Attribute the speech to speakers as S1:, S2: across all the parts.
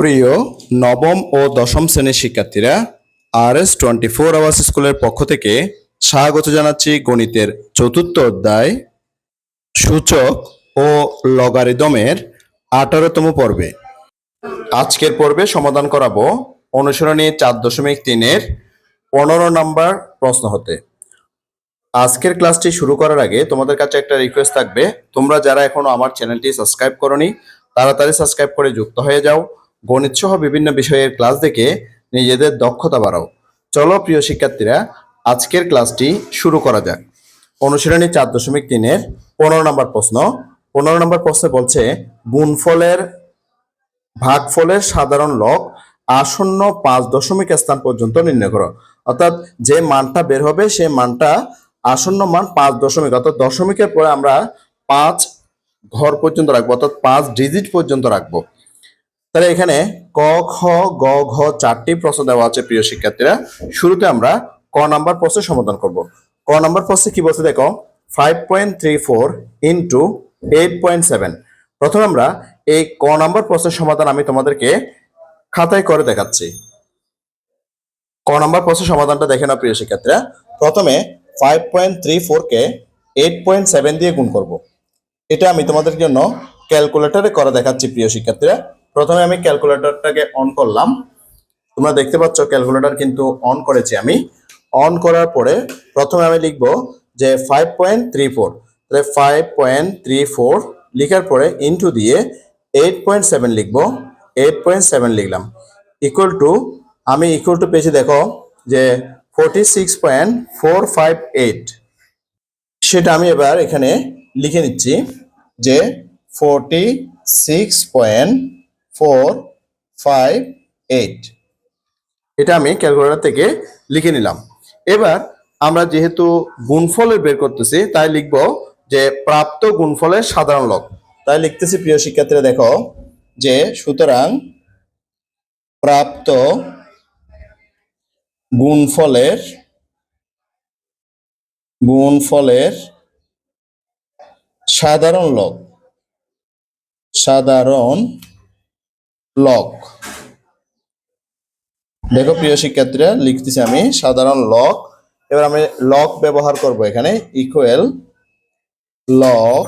S1: প্রিয় নবম ও দশম শ্রেণির শিক্ষার্থীরা R S twenty four hours স্কুলের পক্ষ থেকে স্বাগত জানাচ্ছি গণিতের চতুর্থ অধ্যায়, সূচক ও লগারিদমের আঠারোতম পর্বে। আজকের পর্বে সমাধান করাবো অনুসরণী চার দশমিক তিনের পনেরো নম্বর প্রশ্ন হতে। আজকের ক্লাসটি শুরু করার আগে তোমাদের কাছে একটা রিকোয়েস্ট থাকবে। তোমরা যারা এখনও আমার চ্যানেলটি সাবস্ক্রাইব করনি, তাড়াতাড়ি সাবস্ক্রাইব করে যুক্ত হয়ে যাও। গণিত সহ বিভিন্ন বিষয়ের ক্লাস দেখে নিজেদের দক্ষতা বাড়াও। চলো, প্রিয় শিক্ষার্থীরা, আজকের ক্লাসটি শুরু করা যাক। অনুশীলনী চার দশমিক তিনের পনেরো নম্বর প্রশ্ন। পনেরো নম্বর প্রশ্নে বলছে, গুণফলের ভাগফলের সাধারণ লগ আসন্ন পাঁচ দশমিক স্থান পর্যন্ত নির্ণয় করো। অর্থাৎ যে মানটা বের হবে সেই মানটা আসন্ন মান পাঁচ দশমিক, অর্থাৎ দশমিকের পরে আমরা পাঁচ ঘর পর্যন্ত রাখব, অর্থাৎ পাঁচ ডিজিট পর্যন্ত রাখব। তাহলে এখানে ক, খ, গ, ঘ চারটি প্রশ্ন দেওয়া আছে প্রিয় শিক্ষার্থীরা। শুরুতে আমরা ক নাম্বার প্রশ্নের সমাধান করব। ক নাম্বার প্রশ্নে কি বলছে দেখো? Five point three four eight point seven প্রথমে আমরা এই ক নাম্বার প্রশ্নের সমাধান আমি তোমাদেরকে খাতায় করে দেখাচ্ছি। ক নাম্বার প্রশ্নের সমাধানটা দেখে না প্রিয় শিক্ষার্থীরা। প্রথমে ফাইভ পয়েন্ট থ্রি ফোরকে এইট পয়েন্ট সেভেন দিয়ে গুণ করব। এটা আমি তোমাদের জন্য ক্যালকুলেটরে করে দেখাচ্ছি প্রিয় শিক্ষার্থীরা। প্রথমে আমি ক্যালকুলেটরটাকে অন করলাম। তোমরা দেখতে পাচ্ছ ক্যালকুলেটর কিন্তু অন করেছি আমি। অন করার পরে প্রথমে আমি লিখব যে ফাইভ পয়েন্ট থ্রি ফোর তাহলে ফাইভ পয়েন্ট থ্রি ফোর লিখার পরে ইন্টু দিয়ে এইট পয়েন্ট সেভেন লিখব। এইট পয়েন্ট সেভেন লিখলাম। ইকুয়াল টু আমি ইকুয়াল টু পেয়েছি দেখো যে forty six point four five eight সেটা আমি এবার এখানে লিখে নিচ্ছি যে forty six point four five eight এটা আমি ক্যালকুলেটার থেকে লিখে নিলাম। এবার আমরা যেহেতু গুণফলের বের করতেছি, তাই লিখব যে প্রাপ্ত গুণফলের সাধারণ লগ। তাই লিখতেছি, প্রিয় শিক্ষার্থীরা, দেখো যে সুতরাং প্রাপ্ত গুণফলের গুণফলের সাধারণ লগ। সাধারণ লগ দেখো প্রিয় শিক্ষার্থীরা, লিখতেছি আমি সাধারণ লগ এবার আমি লগ ব্যবহার করব এখানে ইকুয়াল লক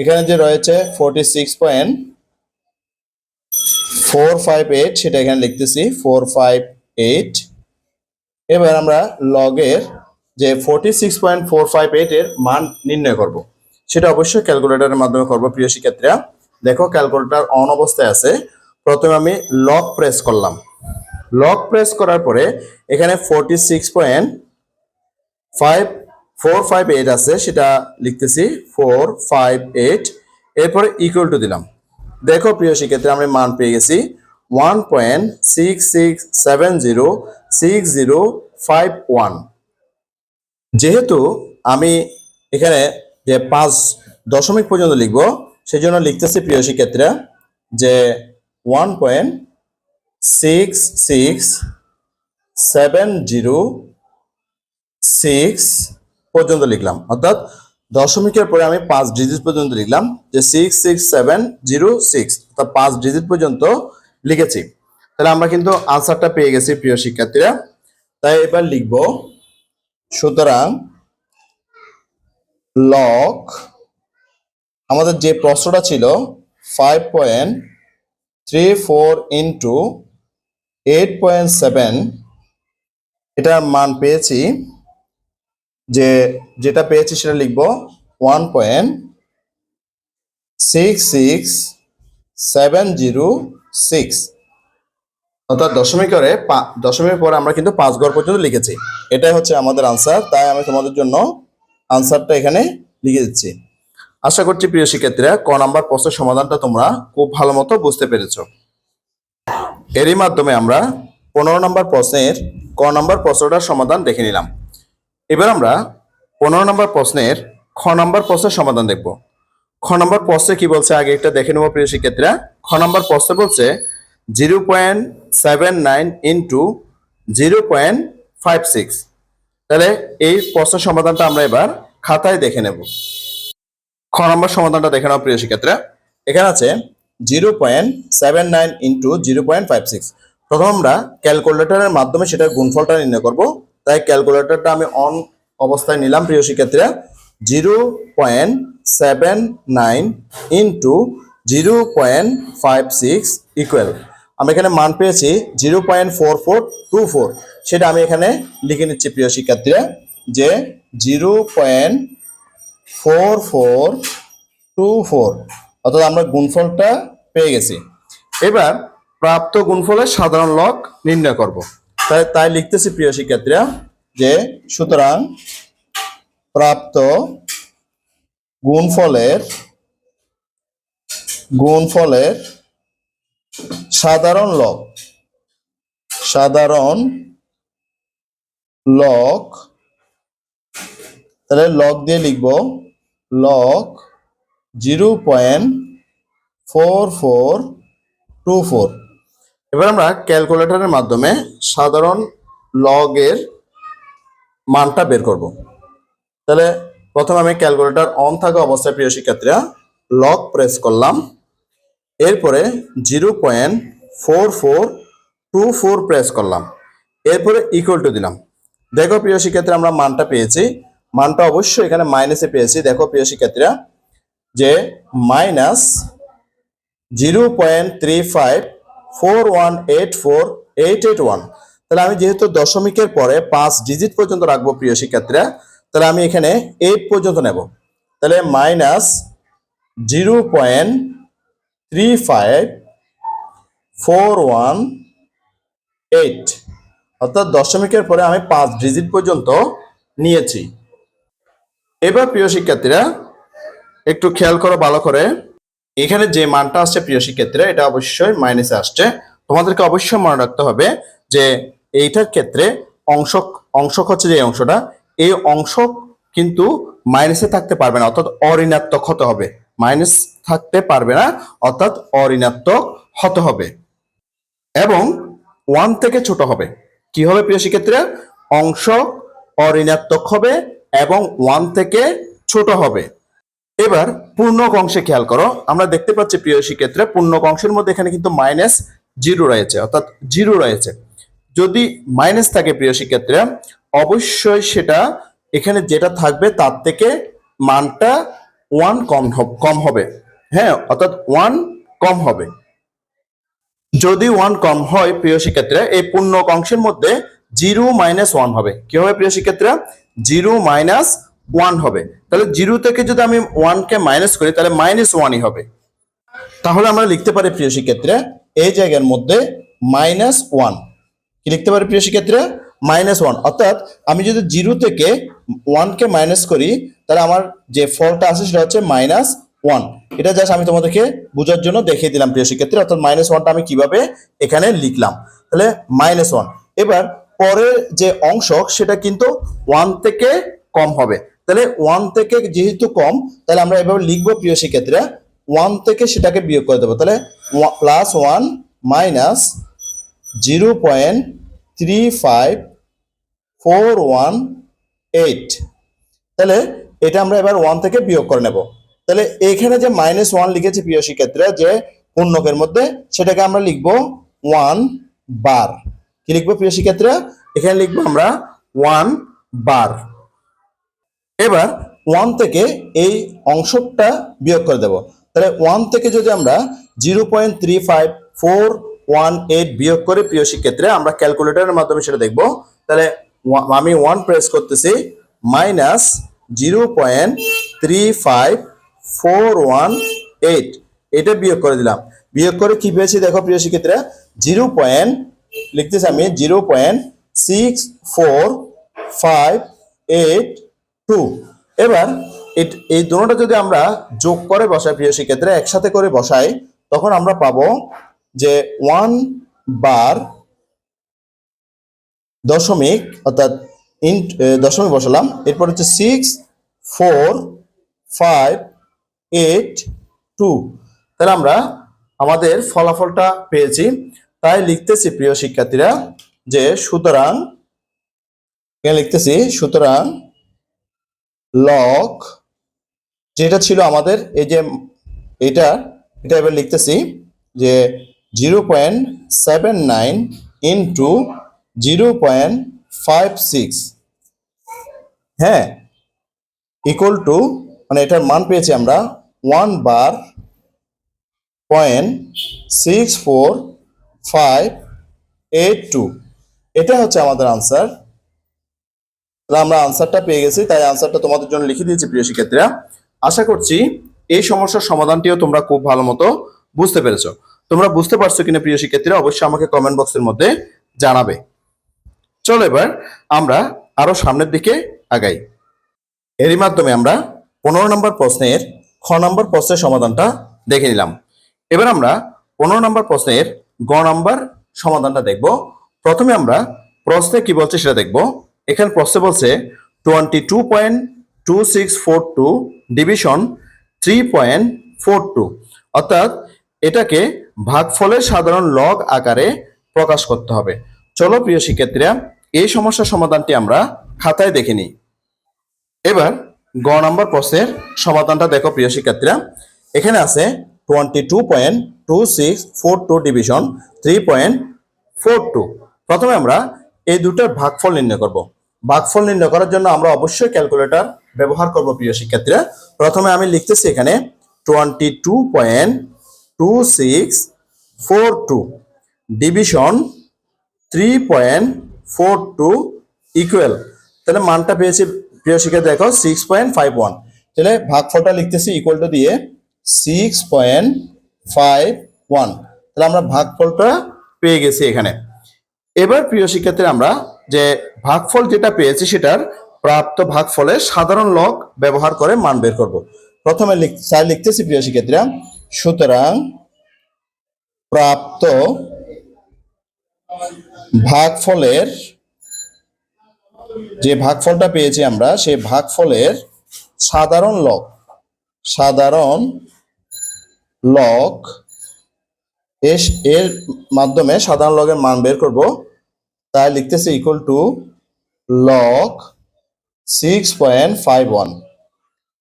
S1: এখানে যে রয়েছে forty six point four five eight সেটা এখানে লিখতেছি ফোর ফাইভ এইট এবার আমরা লগের যে forty six point four five eight এর মান নির্ণয় করব। সেটা অবশ্যই ক্যালকুলেটরের মাধ্যমে করব প্রিয় শিক্ষার্থীরা। দেখো ক্যালকুলেটর অন অবস্থায় আছে প্রথমে আমি লক প্রেস করলাম। লক প্রেস করার পরে এখানে forty six point five four five eight আছে, সেটা লিখতেছি ফোর ফাইভ এইট এরপরে ইকুয়াল টু দিলাম। দেখো প্রিয় শিক্ষার্থী, আমি মান পেয়ে গেছি one point six six seven zero six zero five one যেহেতু আমি এখানে যে পাঁচ দশমিক পর্যন্ত লিখব সেই জন্য লিখতেছি প্রিয় শিক্ষার্থীরা যে one point six six seven zero six পর্যন্ত লিখলাম। অর্থাৎ দশমিকের পরে আমি পাঁচ ডিজিট পর্যন্ত লিখলাম যে six six seven zero six অর্থাৎ পাঁচ ডিজিট পর্যন্ত লিখেছি। তাহলে আমরা কিন্তু আনসারটা পেয়ে গেছি প্রিয় শিক্ষার্থীরা। তাই এবার লিখব, সুতরাং লক আমাদের যে প্রশ্নটা ছিল five point three four into eight point seven এটার মান পেয়েছি যে যেটা পেয়েছি সেটা লিখব one point six six seven zero six অর্থাৎ দশমিক করে দশমিকের পরে আমরা কিন্তু পাঁচ ঘর পর্যন্ত লিখেছি। এটাই হচ্ছে আমাদের আনসার তাই আমি তোমাদের জন্য আনসারটা এখানে লিখে দিচ্ছি। আশা করছি প্রিয় শিক্ষার্থীরা, ক নাম্বার প্রশ্নের সমাধানটা তোমরা খুব ভালো মতো বুঝতে পেরেছ। এরই মাধ্যমে আমরা পনেরো নম্বর প্রশ্নের, ক নম্বর প্রশ্নটার সমাধান দেখে নিলাম। এবার আমরা পনেরো নম্বর প্রশ্নের, খ নম্বর প্রশ্নের সমাধান দেখব। খ নম্বর প্রশ্নে কি বলছে? আগে একটা দেখে নেব প্রিয় শিক্ষার্থীরা। খ নম্বর প্রশ্নে বলছে, zero point seven nine into zero point five six. তাহলে এই প্রশ্নের সমাধানটা আমরা এবার খাতায় দেখে নেব। খ নম্বর সমাধানটা দেখে নাও প্রিয় শিক্ষার্থীরা। এখানে আছে zero point seven nine into zero point five six. প্রথম আমরা ক্যালকুলেটরের মাধ্যমে সেটার গুণফলটা নির্ণয় করব। তাই ক্যালকুলেটরটা আমি অন অবস্থায় নিলাম প্রিয় শিক্ষার্থীরা। Zero point seven nine into zero point five six equal আমি এখানে মান পেয়েছি zero point four four two four. সেটা আমি এখানে লিখে নিচ্ছি প্রিয় শিক্ষার্থীরা যে zero point four four two four. অর্থাৎ আমরা গুণফলটা পেয়ে গেছি। এবার প্রাপ্ত গুণফলের সাধারণ লগ নির্ণয় করব। তাই তাই লিখতেছি প্রিয় শিক্ষার্থীরা যে সুতরাং প্রাপ্ত গুণফলের গুণফলের সাধারণ লগ সাধারণ লগ তাহলে লগ দিয়ে লিখব log zero point four four two four এবার আমরা ক্যালকুলেটরের মাধ্যমে সাধারণ লগের মানটা বের করব। তাহলে প্রথমে আমি ক্যালকুলেটর অন থাকা অবস্থায় প্রিয় শিক্ষার্থীরা লক প্রেস করলাম। এরপরে zero point four four two four press করলাম। এরপরে ইকুয়াল টু দিলাম। দেখো প্রিয় শিক্ষার্থীরা, আমরা মানটা পেয়েছি মানটা অবশ্যই এখানে মাইনাসে পেয়েছি। দেখো প্রিয় শিক্ষার্থীরা, যে minus zero point three five four one eight four eight eight one তাহলে আমি যেহেতু দশমিকের পরে পাঁচ ডিজিট পর্যন্ত রাখব প্রিয় শিক্ষার্থীরা, তাহলে আমি এখানে এইট পর্যন্ত নেব। তাহলে minus zero point three five four one eight অর্থাৎ দশমিকের পরে আমি পাঁচ ডিজিট পর্যন্ত নিয়েছি। এবার প্রিয় শিক্ষার্থীরা, একটু খেয়াল করো, ভালো করে। এখানে যে মানটা আসছে প্রিয় শিক্ষার্থীরা, এটা অবশ্যই মাইনাসে আসছে। তোমাদেরকে অবশ্যই মনে রাখতে হবে যে, এইটার ক্ষেত্রে অংশ, অংশক হচ্ছে যে অংশটা, এই অংশ কিন্তু মাইনাসে থাকতে পারবে না, অর্থাৎ অঋণাত্মক হতে হবে। মাইনাস থাকতে পারবে না, অর্থাৎ অঋণাত্মক হতে হবে। এবং ওয়ান থেকে ছোট হবে। কি হবে প্রিয় শিক্ষার্থীরা? অংশ অঋণাত্মক হবে এবং ওয়ান থেকে ছোট হবে। এবার পূর্ণক অংশে খেয়াল করো, আমরা দেখতে পাচ্ছি প্রিয় শিক্ষার্থীরা পূর্ণক অংশের মধ্যে এখানে কিন্তু মাইনাস জিরো রয়েছে, অর্থাৎ জিরো রয়েছে। যদি মাইনাস থাকে প্রিয় শিক্ষার্থীরা অবশ্যই সেটা এখানে যেটা থাকবে তার থেকে মানটা ওয়ান কম কম হবে। হ্যাঁ অর্থাৎ ওয়ান কম হবে। যদি ওয়ান কম হয় প্রিয় শিক্ষার্থীরা এই পূর্ণক অংশের মধ্যে জিরো মাইনাস ওয়ান হবে। কি হবে প্রিয় শিক্ষার্থীরা জিরো মাইনাস ওয়ান হবে। তাহলে জিরো থেকে যদি আমি ওয়ানকে মাইনাস করি, তাহলে মাইনাস ওয়ানই হবে। তাহলে আমরা লিখতে পারি প্রিয় শিক্ষার্থীরা, এই জায়গার মধ্যে মাইনাস ওয়ান। কি লিখতে পারি প্রিয় শিক্ষার্থীরা? Minus one. অর্থাৎ আমি যদি জিরো থেকে ওয়ানকে মাইনাস করি, তাহলে আমার যে ফলটা আছে সেটা হচ্ছে মাইনাস ওয়ান। এটা জাস্ট আমি তোমাদেরকে বোঝার জন্য দেখিয়ে দিলাম প্রিয় শিক্ষার্থী অর্থাৎ মাইনাস ওয়ানটা আমি কীভাবে এখানে লিখলাম। তাহলে মাইনাস ওয়ান। এবার পরের যে অংশ, সেটা কিন্তু ওয়ান থেকে কম হবে। তাহলে ওয়ান থেকে যেহেতু কম, তাহলে আমরা এভাবে লিখব প্রিয় শিক্ষার্থীরা ওয়ান থেকে সেটাকে বিয়োগ করে দেবো। তাহলে plus one minus zero point three five four one eight তাহলে এটা আমরা এবার ওয়ান থেকে বিয়োগ করে নেব। তাহলে এখানে যে মাইনাস ওয়ান লিখেছি প্রিয় শিক্ষার্থীরা যে পূর্ণকের মধ্যে, সেটাকে আমরা লিখব ওয়ান বার কি লিখব প্রিয় শিক্ষার্থীরা? এখানে লিখব আমরা ওয়ান বার এবার ওয়ান থেকে এই অংশটা বিয়োগ করে দেব। তাহলে ওয়ান থেকে যদি আমরা zero point three five four one eight বিয়োগ করে প্রিয় শিক্ষার্থীরা, আমরা ক্যালকুলেটরের মাধ্যমে সেটা দেখব। তাহলে আমি ওয়ান প্রেস করতেছি minus zero point three five four one eight এটা বিয়োগ করে দিলাম। বিয়োগ করে কি পেয়েছি দেখো প্রিয় শিক্ষার্থীরা? জিরো পয়েন্ট লিখতেছি আমি zero point six four five eight two. এবার এই দুটোটা যদি আমরা যোগ করে বসাই প্রিয় শিক্ষার্থীরা, একসাথে করে বসাই, তখন আমরা পাবো যে ওয়ান বার দশমিক, অর্থাৎ ইন দশমিক বসালাম, এরপর হচ্ছে six four five eight two. তাহলে আমরা আমাদের ফলাফলটা পেয়েছি। তাই লিখতেছি, প্রিয় শিক্ষার্থীরা, যে সুতরাং লিখতেছি, সুতরাং লক যেটা ছিল আমাদের, এই যে এটা এটা এবার লিখতেছি যে zero point seven nine into zero point five six হ্যাঁ ইকুয়াল টু মানে এটার মান পেয়েছি আমরা one bar point six four five eight two এটা হচ্ছে আমাদের আনসার তাহলে আমরা আনসারটা পেয়ে গেছি, তাই আনসারটা তোমাদের জন্য লিখে দিয়েছি, প্রিয় শিক্ষার্থীরা। আশা করছি এই সমস্যার সমাধানটিও তোমরা খুব ভালো মতো বুঝতে পেরেছ। তোমরা বুঝতে পারছ কিনা, প্রিয় শিক্ষার্থীরা, অবশ্যই আমাকে কমেন্ট বক্সের মধ্যে জানাবে। চলো এবার আমরা আরও সামনের দিকে আগাই। এরই মাধ্যমে আমরা পনেরো নম্বর প্রশ্নের, খ নম্বর প্রশ্নের সমাধানটা দেখে নিলাম। এবার আমরা পনেরো নম্বর প্রশ্নের গ নম্বর সমাধানটা দেখব। প্রথমে আমরা প্রশ্নে কি বলছে সেটা দেখব। এখানে প্রশ্নে বলছে twenty two point two six four two division three point four two অর্থাৎ এটাকে ভাগফলের সাধারণ লগ আকারে প্রকাশ করতে হবে। চলো প্রিয় শিক্ষার্থীরা, এই সমস্যার সমাধানটি আমরা খাতায় দেখে নিই। এবার গ নম্বর প্রশ্নের সমাধানটা দেখো প্রিয় শিক্ষার্থীরা। এখানে আছে twenty two point two six four two division three point four two প্রথমে আমরা এই দুটার ভাগফল নির্ণয় করব। ভাগফল নির্ণয় করার জন্য আমরা অবশ্যই ক্যালকুলেটর ব্যবহার করব প্রিয় শিক্ষার্থীরা। প্রথমে আমি লিখতেছি এখানে twenty two point two six four two division three point four two equal তাহলে মানটা পেয়েছি প্রিয় শিক্ষা দেখো সিক্স পয়েন্ট ফাইভ ওয়ান তাহলে ভাগফলটা লিখতেছি ইকুয়াল টু দিয়ে সিক্স পয়েন্ট ফাইভ ওয়ান তাহলে আমরা ভাগফলটা পেয়ে গেছি এখানে। এবার প্রিয় শিক্ষার্থীরা, আমরা যে ভাগফল যেটা পেয়েছি সেটার প্রাপ্ত ভাগফলের সাধারণ লগ ব্যবহার করে মান বের করব। প্রথমে স্যার লিখতেছি প্রিয় শিক্ষার্থীরা, সুতরাং প্রাপ্ত ভাগফলের যে ভাগফলটা পেয়েছি আমরা, সেই ভাগফলের সাধারণ লগ, সাধারণ লগ এস এর মাধ্যমে সাধারণ লগের মান বের করব। তাই লিখতেছি equal to log six point five one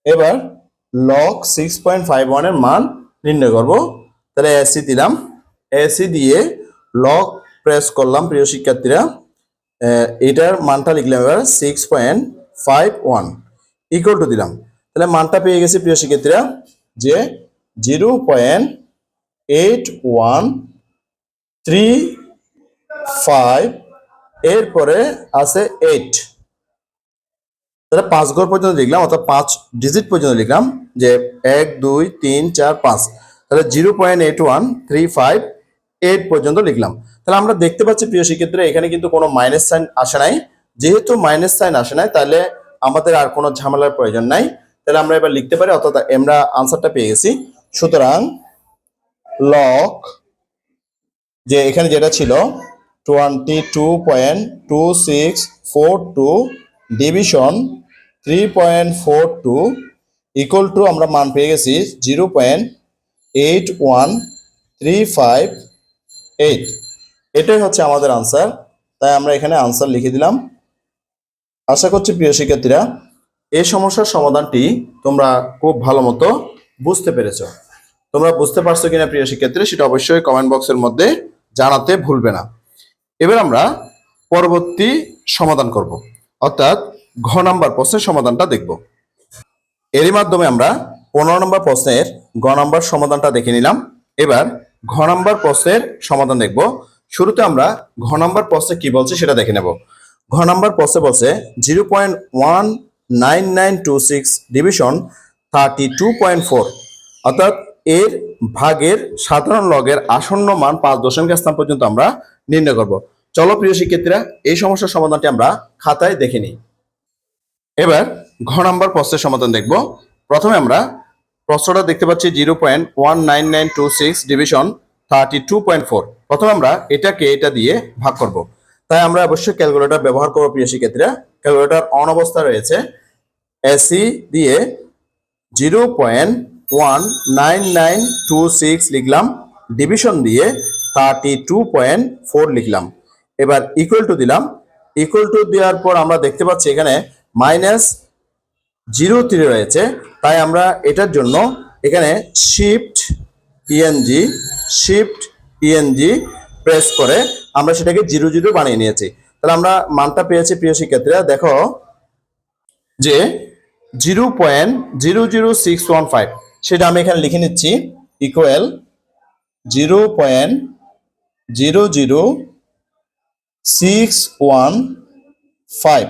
S1: এবার লক সিক্স পয়েন্ট ফাইভ ওয়ানের মান নির্ণয় করব। তাহলে এসি দিলাম। এসি দিয়ে লক প্রেস করলাম প্রিয় শিক্ষার্থীরা। এটার মানটা লিখলাম এবার six point five one equal to দিলাম। তাহলে মানটা পেয়ে গেছি প্রিয় শিক্ষার্থীরা যে zero point eight one three five এরপরে আছে এইট। তাহলে পাঁচ ঘর পর্যন্ত লিখলাম, অর্থাৎ পাঁচ ডিজিট পর্যন্ত লিখলাম, যে এক, দুই, তিন, চার, পাঁচ। তাহলে zero point eight one three five eight পর্যন্ত লিখলাম। তাহলে আমরা দেখতে পাচ্ছি প্রিয় শিক্ষার্থীরা এখানে কিন্তু কোনো মাইনাস সাইন আসে নাই। যেহেতু মাইনাস সাইন আসে নাই, তাহলে আমাদের আর কোনো ঝামেলার প্রয়োজন নাই। তাহলে আমরা এবার লিখতে পারি, অর্থাৎ আমরা আনসারটা পেয়ে গেছি। সুতরাং লক যে এখানে যেটা ছিল twenty two point two six four two division three point four two equal to আমরা মান পেয়ে গেছি zero point eight one three five eight এটাই হচ্ছে আমাদের আনসার তাই আমরা এখানে আনসার লিখে দিলাম। আশা করছি প্রিয় শিক্ষার্থীরা, এই সমস্যার সমাধানটি তোমরা খুব ভালো মতো বুঝতে পেরেছ। তোমরা বুঝতে পারছ কিনা, প্রিয় শিক্ষার্থীরা, সেটা অবশ্যই কমেন্ট বক্সের মধ্যে জানাতে ভুলবে না। এবার আমরা পরবর্তী সমাধান করব। অর্থাৎ ঘ নাম্বার প্রশ্নের সমাধানটা দেখব। এরই মাধ্যমে আমরা পনেরো নম্বর প্রশ্নের গ নাম্বার সমাধানটা দেখে নিলাম। এবার ঘ নাম্বার প্রশ্নের সমাধান দেখব। শুরুতে আমরা ঘ নাম্বার প্রশ্নে কি বলছে সেটা দেখে নেব। ঘ নাম্বার প্রশ্নে বলছে, zero point one nine nine two six division thirty two point four. অর্থাৎ এর ভাগের সাধারণ লগের আসন্ন মান পাঁচ দশমিক স্থান পর্যন্ত আমরা নির্ণয় করব। চলো প্রিয় শিক্ষার্থীরা, এই সমস্যার সমাধানটি আমরা খাতায় দেখে নিই। এবার ঘ নাম্বার প্রশ্নের সমাধান দেখব। প্রথমে আমরা প্রশ্নটা দেখতে পাচ্ছি zero point one nine nine two six division thirty two point four. প্রথমে আমরা এটাকে এটা দিয়ে ভাগ করব। তাই আমরা অবশ্যই ক্যালকুলেটর ব্যবহার করব প্রিয় শিক্ষার্থীরা। ক্যালকুলেটর অন অবস্থা রয়েছে। এসি দিয়ে zero point one nine nine two six লিখলাম ডিভিশন দিয়ে থার্টি টু পয়েন্ট ফোর লিখলাম। এবার ইকুয়াল টু দিলাম। ইকুয়াল টু দেওয়ার পর আমরা দেখতে পাচ্ছি এখানে মাইনাস জিরো থ্রি রয়েছে। তাই আমরা এটার জন্য এখানে shift ENG shift ENG press করে আমরা সেটাকে জিরো জিরো বানিয়ে নিয়েছি। তাহলে আমরা মানটা পেয়েছি প্রিয় শিক্ষার্থীরা। দেখো যে zero point zero zero six one five সেটা আমি এখানে লিখে নিচ্ছি equal zero point zero zero six one five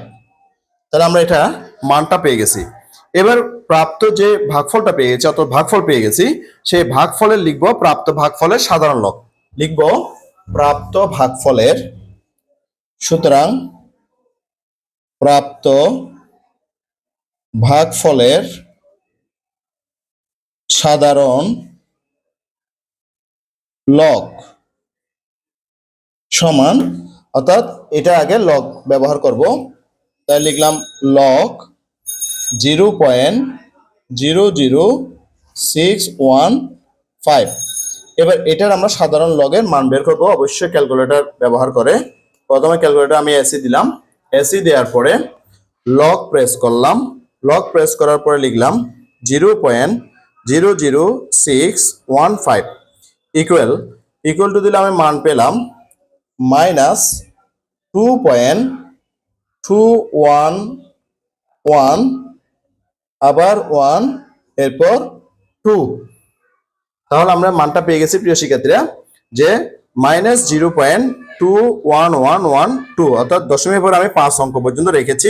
S1: তাহলে আমরা এটা মানটা পেয়ে গেছি। এবার প্রাপ্ত যে ভাগফলটা পেয়ে গেছি অত ভাগফল পেয়ে গেছি, সেই ভাগফলের লিখব প্রাপ্ত ভাগফলের সাধারণ লগ। লিখব প্রাপ্ত ভাগফলের, সুতরাং প্রাপ্ত ভাগফলের সাধারণ লক সমান, অর্থাৎ এটা আগে লগ ব্যবহার করব। তাই লিখলাম log zero point zero zero six one five এবার এটার আমরা সাধারণ লগের মান বের করব, অবশ্যই ক্যালকুলেটর ব্যবহার করে। প্রথমে ক্যালকুলেটর আমি এসি দিলাম। এসি দেওয়ার পরে লগ প্রেস করলাম। লক প্রেস করার পরে লিখলাম zero point zero zero six one five equal equal to দিলে আমি মান পেলাম minus two point two one one আবার ওয়ান এরপর টু তাহলে আমরা মানটা পেয়ে গেছি প্রিয় শিক্ষার্থীরা, যে minus zero point two one one one two অর্থাৎ দশমিক পরে আমি পাঁচ অঙ্ক পর্যন্ত রেখেছি।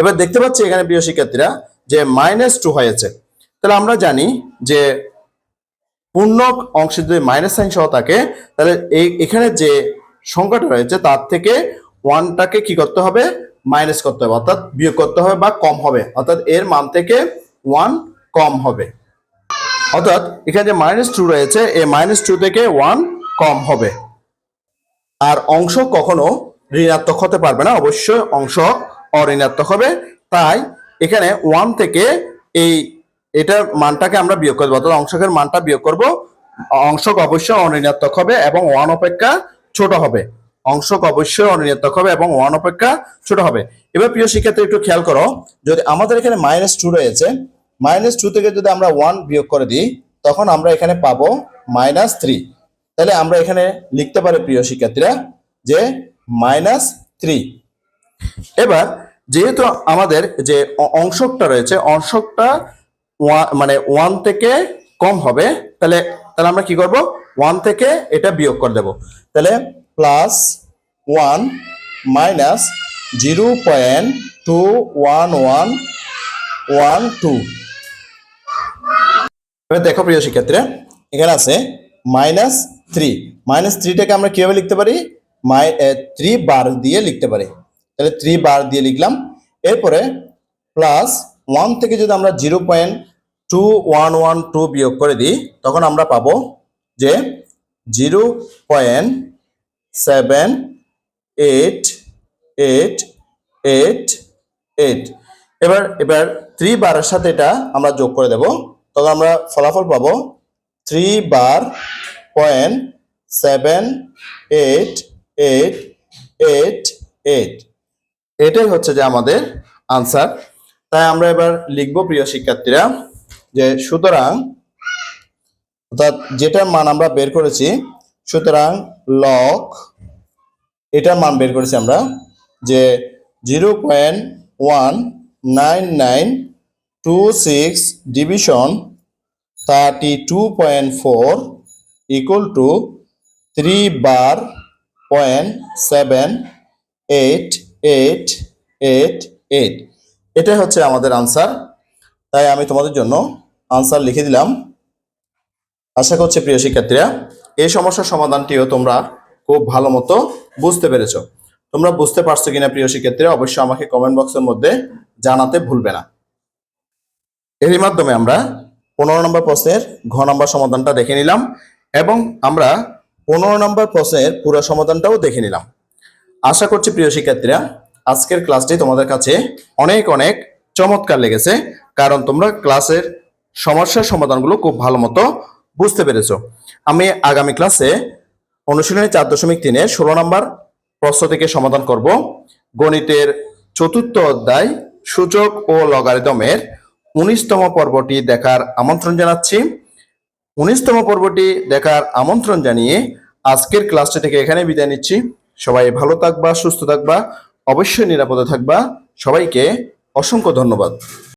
S1: এবার দেখতে পাচ্ছি এখানে প্রিয় শিক্ষার্থীরা, যে মাইনাস টু হয়েছে। তাহলে আমরা জানি যে পূর্ণ অংশে যদি মাইনাস সাইন সহ থাকে, তাহলে এই এখানে যে সংখ্যাটা রয়েছে তার থেকে ওয়ানটাকে কি করতে হবে? মাইনাস করতে হবে। অর্থাৎ বিয়োগ করতে হবে বা কম হবে। অর্থাৎ এর মান থেকে ওয়ান কম হবে। অর্থাৎ এখানে যে মাইনাস টু রয়েছে, এই মাইনাস টু থেকে ওয়ান কম হবে। আর অংশ কখনো ঋণাত্মক হতে পারবে না। অবশ্যই অংশ অঋণাত্মক হবে। তাই এখানে ওয়ান থেকে এই এটার মানটাকে আমরা বিয়োগ করব, অর্থাৎ অংশকের মানটা বিয়োগ করব। অংশক অবশ্যই অঋণাত্মক হবে এবং ওয়ান অপেক্ষা ছোট হবে। অংশক অবশ্যই অনির্ণাত্মক হবে এবং ওয়ান অপেক্ষা ছোট হবে। এবার প্রিয় শিক্ষার্থী, একটু খেয়াল করো, যদি আমাদের এখানে মাইনাস টু রয়েছে মাইনাস টু থেকে যদি আমরা ওয়ান বিয়োগ করে দিই, তখন আমরা এখানে পাবো মাইনাস থ্রি তাহলে আমরা এখানে লিখতে পারি প্রিয় শিক্ষার্থীরা যে মাইনাস থ্রি এবার যেহেতু আমাদের যে অংশকটা রয়েছে, অংশকটা মানে ওয়ান থেকে কম হবে, তাহলে তাহলে আমরা কি করব? ওয়ান থেকে এটা বিয়োগ করে দেব। তাহলে plus one minus zero point two one one one two এবার দেখো প্রিয় শিক্ষার্থীরা, এখানে আছে মাইনাস থ্রি মাইনাস থ্রিটাকে আমরা কীভাবে লিখতে পারি? মাই থ্রি বার দিয়ে লিখতে পারি। তাহলে থ্রি বার দিয়ে লিখলাম। এরপরে প্লাস ওয়ান থেকে যদি আমরা zero point two one one two বিয়োগ করে দিই, তখন আমরা পাবো যে zero point seven eight eight eight eight এবার এবার থ্রি বারের সাথে এটা আমরা যোগ করে দেব। তখন আমরা ফলাফল পাবো three bar point seven eight eight eight eight এটাই হচ্ছে যে আমাদের আনসার তাই আমরা এবার লিখব, প্রিয় শিক্ষার্থীরা, যে সুতরাং, অর্থাৎ যেটার মান আমরা বের করেছি, সুতরাং লক এটার মান বের করেছি আমরা, যে zero point one nine nine two six division thirty two point four equal to three bar point seven eight eight eight eight এটাই হচ্ছে আমাদের আনসার তাই আমি তোমাদের জন্য আনসার লিখে দিলাম। আশা করছি প্রিয় শিক্ষার্থীরা, এই সমস্যার সমাধানটিও তোমরা খুব ভালো মতো বুঝতে পেরেছ। তোমরা বুঝতে পারছ কিনা প্রিয় শিক্ষার্থীরা, অবশ্যই আমাকে কমেন্ট বক্সের মধ্যে জানাতে ভুলবে না। এরই মাধ্যমে আমরা পনেরো নম্বর প্রশ্নের ঘ নম্বর সমাধানটা দেখে নিলাম এবং আমরা পনেরো নম্বর প্রশ্নের পুরো সমাধানটাও দেখে নিলাম। আশা করছি প্রিয় শিক্ষার্থীরা আজকের ক্লাসটি তোমাদের কাছে অনেক অনেক চমৎকার লেগেছে, কারণ তোমরা ক্লাসের সমস্যার সমাধানগুলো খুব ভালো মতো বুঝতে পেরেছ। আমি আগামী ক্লাসে অনুশীলনী চার দশমিক তিনের ষোলো নম্বর প্রশ্ন থেকে সমাধান করব। গণিতের চতুর্থ অধ্যায় সূচক ও লগারিদমের উনিশতম পর্বটি দেখার আমন্ত্রণ জানাচ্ছি। উনিশতম পর্বটি দেখার আমন্ত্রণ জানিয়ে আজকের ক্লাসটি থেকে এখানে বিদায় নিচ্ছি। সবাই ভালো থাকবা, সুস্থ থাকবা। অবশ্যই নিরাপদে থাকবা। সবাইকে অসংখ্য ধন্যবাদ।